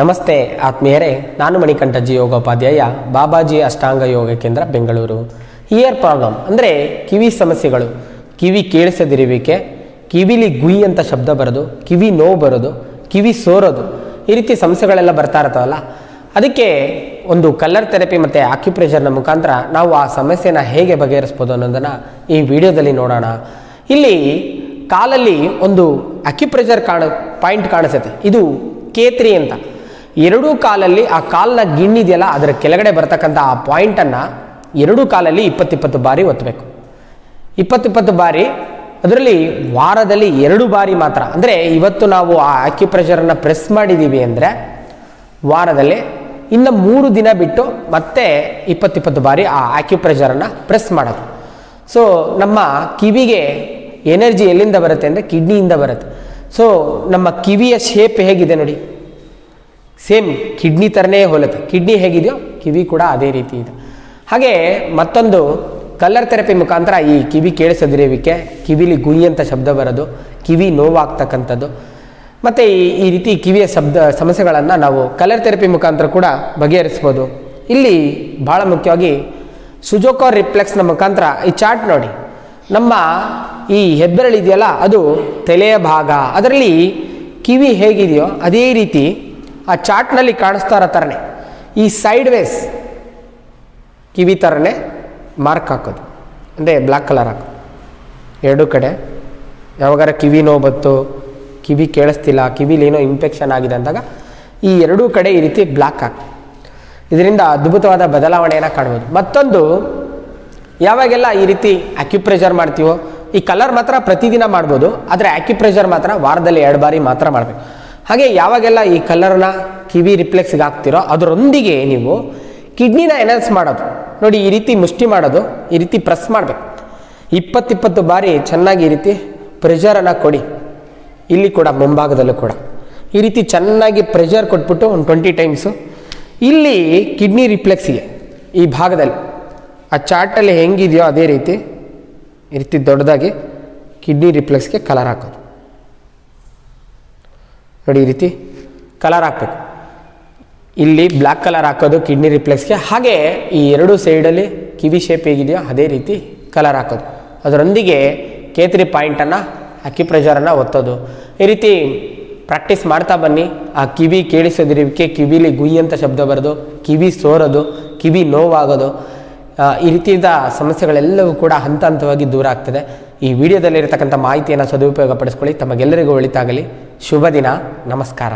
ನಮಸ್ತೆ ಆತ್ಮೀಯರೇ, ನಾನು ಮಣಿಕಂಠಜಿ ಯೋಗೋಪಾಧ್ಯಾಯ, ಬಾಬಾಜಿ ಅಷ್ಟಾಂಗ ಯೋಗ ಕೇಂದ್ರ, ಬೆಂಗಳೂರು. ಇಯರ್ ಪ್ರಾಬ್ಲಮ್ ಅಂದರೆ ಕಿವಿ ಸಮಸ್ಯೆಗಳು. ಕಿವಿ ಕೇಳಿಸದಿರುವಿಕೆ, ಕಿವಿಲಿ ಗುಯಿ ಅಂತ ಶಬ್ದ ಬರೋದು, ಕಿವಿ ನೋವು ಬರೋದು, ಕಿವಿ ಸೋರೋದು, ಈ ರೀತಿ ಸಮಸ್ಯೆಗಳೆಲ್ಲ ಬರ್ತಾ ಇರ್ತಾವಲ್ಲ ಅದಕ್ಕೆ ಒಂದು ಕಲರ್ ಥೆರಪಿ ಮತ್ತು ಆಕ್ಯುಪ್ರೆಷರ್ನ ಮುಖಾಂತರ ನಾವು ಆ ಸಮಸ್ಯೆನ ಹೇಗೆ ಬಗೆಹರಿಸ್ಬೋದು ಅನ್ನೋದನ್ನು ಈ ವಿಡಿಯೋದಲ್ಲಿ ನೋಡೋಣ. ಇಲ್ಲಿ ಕಾಲಲ್ಲಿ ಒಂದು ಅಕ್ಯುಪ್ರೆಷರ್ ಕಾಣ ಪಾಯಿಂಟ್ ಕಾಣಿಸುತ್ತೆ. ಇದು ಕೇತ್ರಿ ಅಂತ. ಎರಡೂ ಕಾಲಲ್ಲಿ ಆ ಕಾಲಿನ ಗಿಣ್ಣಿದೆಯಲ್ಲ, ಅದರ ಕೆಳಗಡೆ ಬರ್ತಕ್ಕಂಥ ಆ ಪಾಯಿಂಟನ್ನು ಎರಡೂ ಕಾಲಲ್ಲಿ ಇಪ್ಪತ್ತಿಪ್ಪತ್ತು ಬಾರಿ ಒತ್ತಬೇಕು ಇಪ್ಪತ್ತಿಪ್ಪತ್ತು ಬಾರಿ, ಅದರಲ್ಲಿ ವಾರದಲ್ಲಿ ಎರಡು ಬಾರಿ ಮಾತ್ರ. ಅಂದರೆ ಇವತ್ತು ನಾವು ಆ ಆಕ್ಯುಪ್ರೆಷರನ್ನು ಪ್ರೆಸ್ ಮಾಡಿದ್ದೀವಿ ಅಂದರೆ ವಾರದಲ್ಲಿ ಇನ್ನು ಮೂರು ದಿನ ಬಿಟ್ಟು ಮತ್ತೆ ಇಪ್ಪತ್ತಿಪ್ಪತ್ತು ಬಾರಿ ಆ ಆಕ್ಯುಪ್ರೆಷರನ್ನು ಪ್ರೆಸ್ ಮಾಡೋದು. ಸೊ ನಮ್ಮ ಕಿವಿಗೆ ಎನರ್ಜಿ ಎಲ್ಲಿಂದ ಬರುತ್ತೆ ಅಂದರೆ ಕಿಡ್ನಿಯಿಂದ ಬರುತ್ತೆ. ಸೊ ನಮ್ಮ ಕಿವಿಯ ಶೇಪ್ ಹೇಗಿದೆ ನೋಡಿ. ಸೇಮ್ ಕಿಡ್ನಿ ಥರನೇ ಹೋಲುತ್ತೆ. ಕಿಡ್ನಿ ಹೇಗಿದೆಯೋ ಕಿವಿ ಕೂಡ ಅದೇ ರೀತಿ ಇದೆ. ಹಾಗೆ ಮತ್ತೊಂದು ಕಲ್ಲರ್ ಥೆರಪಿ ಮುಖಾಂತರ ಈ ಕಿವಿ ಕೇಳಿಸದಿರುವಿಕೆ, ಕಿವಿಲಿ ಗುಯ್ ಅಂತ ಶಬ್ದ ಬರೋದು, ಕಿವಿ ನೋವಾಗ್ತಕ್ಕಂಥದ್ದು. ಮತ್ತು ಈ ಈ ರೀತಿ ಕಿವಿಯ ಶಬ್ದ, ಸಮಸ್ಯೆಗಳನ್ನು ನಾವು ಕಲರ್ ಥೆರಪಿ ಮುಖಾಂತರ ಕೂಡ ಬಗೆಹರಿಸ್ಬೋದು. ಇಲ್ಲಿ ಭಾಳ ಮುಖ್ಯವಾಗಿ ಸುಜೋಕೋ ರಿಫ್ಲೆಕ್ಸ್ನ ಮುಖಾಂತರ ಈ ಚಾರ್ಟ್ ನೋಡಿ. ನಮ್ಮ ಈ ಹೆಬ್ಬೆರಳಿದೆಯಲ್ಲ ಅದು ತಲೆಯ ಭಾಗ. ಅದರಲ್ಲಿ ಕಿವಿ ಹೇಗಿದೆಯೋ ಅದೇ ರೀತಿ ಆ ಚಾರ್ಟ್ನಲ್ಲಿ ಕಾಣಿಸ್ತಾ ಇರೋ ಥರನೇ. ಈ ಸೈಡ್ ವೇಸ್ ಕಿವಿ ಥರನೇ ಮಾರ್ಕ್ ಹಾಕೋದು. ಅಂದರೆ ಬ್ಲ್ಯಾಕ್ ಕಲರ್ ಹಾಕೋದು. ಎರಡೂ ಕಡೆ. ಯಾವಾಗಾರ ಕಿವಿ ನೋವು ಬತ್ತು ಕಿವಿ ಕೇಳಿಸ್ತಿಲ್ಲ, ಕಿವಿಲಿ ಏನೋ ಇನ್ಫೆಕ್ಷನ್ ಆಗಿದೆ ಅಂದಾಗ ಈ ಎರಡೂ ಕಡೆ ಈ ರೀತಿ ಬ್ಲ್ಯಾಕ್ ಹಾಕಿ. ಇದರಿಂದ ಅದ್ಭುತವಾದ ಬದಲಾವಣೆಯನ್ನು ಕಾಣ್ಬೋದು. ಮತ್ತೊಂದು, ಯಾವಾಗೆಲ್ಲ ಈ ರೀತಿ ಆಕ್ಯುಪ್ರೆಷರ್ ಮಾಡ್ತೀವೋ, ಈ ಕಲರ್ ಮಾತ್ರ ಪ್ರತಿದಿನ ಮಾಡ್ಬೋದು, ಆದರೆ ಆಕ್ಯುಪ್ರೆಷರ್ ಮಾತ್ರ ವಾರದಲ್ಲಿ ಎರಡು ಬಾರಿ ಮಾತ್ರ ಮಾಡಬೇಕು. ಹಾಗೆ ಯಾವಾಗೆಲ್ಲ ಈ ಕಲರ್ನ ಕಿವಿ ರಿಪ್ಲೆಕ್ಸ್ಗೆ ಹಾಕ್ತಿರೋ ಅದರೊಂದಿಗೆ ನೀವು ಕಿಡ್ನಿನ ಎನರ್ಸ್ ಮಾಡೋದು. ನೋಡಿ, ಈ ರೀತಿ ಮುಷ್ಟಿ ಮಾಡೋದು, ಈ ರೀತಿ ಪ್ರೆಸ್ ಮಾಡಬೇಕು. ಇಪ್ಪತ್ತಿಪ್ಪತ್ತು ಬಾರಿ ಚೆನ್ನಾಗಿ ಈ ರೀತಿ ಪ್ರೆಷರನ್ನು ಕೊಡಿ. ಇಲ್ಲಿ ಕೂಡ, ಮುಂಭಾಗದಲ್ಲೂ ಕೂಡ. ಈ ರೀತಿ ಚೆನ್ನಾಗಿ ಪ್ರೆಷರ್ ಕೊಟ್ಬಿಟ್ಟು ಒಂದು ಟ್ವೆಂಟಿ ಟೈಮ್ಸು ಇಲ್ಲಿ ಕಿಡ್ನಿ ರಿಪ್ಲೆಕ್ಸಿಗೆ ಈ ಭಾಗದಲ್ಲಿ, ಆ ಚಾರ್ಟಲ್ಲಿ ಹೆಂಗಿದೆಯೋ ಅದೇ ರೀತಿ, ಈ ರೀತಿ ದೊಡ್ಡದಾಗಿ ಕಿಡ್ನಿ ರಿಪ್ಲೆಕ್ಸ್ಗೆ ಕಲರ್ ಹಾಕೋದು. ನೋಡಿ ಈ ರೀತಿ ಕಲರ್ ಹಾಕಬೇಕು. ಇಲ್ಲಿ ಬ್ಲ್ಯಾಕ್ ಕಲರ್ ಹಾಕೋದು ಕಿಡ್ನಿ ರಿಪ್ಲೇಸ್ಗೆ ಹಾಗೆ ಈ ಎರಡು ಸೈಡಲ್ಲಿ ಕಿವಿ ಶೇಪ್ ಹೇಗಿದೆಯೋ ಅದೇ ರೀತಿ ಕಲರ್ ಹಾಕೋದು. ಅದರೊಂದಿಗೆ ಕೇತ್ರಿ ಪಾಯಿಂಟನ್ನು ಅಕ್ಯುಪ್ರೆಷರನ್ನು ಒತ್ತೋದು. ಈ ರೀತಿ ಪ್ರಾಕ್ಟೀಸ್ ಮಾಡ್ತಾ ಬನ್ನಿ. ಆ ಕಿವಿ ಕೇಳಿಸೋದಿರೋಕ್ಕೆ ಕಿವಿಲಿ ಗುಯ್ ಅಂತ ಶಬ್ದ ಬರೋದು, ಕಿವಿ ಸೋರೋದು, ಕಿವಿ ನೋವಾಗೋದು ಈ ರೀತಿಯಾದ ಸಮಸ್ಯೆಗಳೆಲ್ಲವೂ ಕೂಡ ಹಂತ ಹಂತವಾಗಿ ದೂರ ಆಗ್ತದೆ. ಈ ವಿಡಿಯೋದಲ್ಲಿರತಕ್ಕಂಥ ಮಾಹಿತಿಯನ್ನು ಸದುಪಯೋಗ ಪಡಿಸ್ಕೊಳ್ಳಿ ತಮಗೆಲ್ಲರಿಗೂ ಒಳಿತಾಗಲಿ. ಶುಭ ದಿನ. ನಮಸ್ಕಾರ.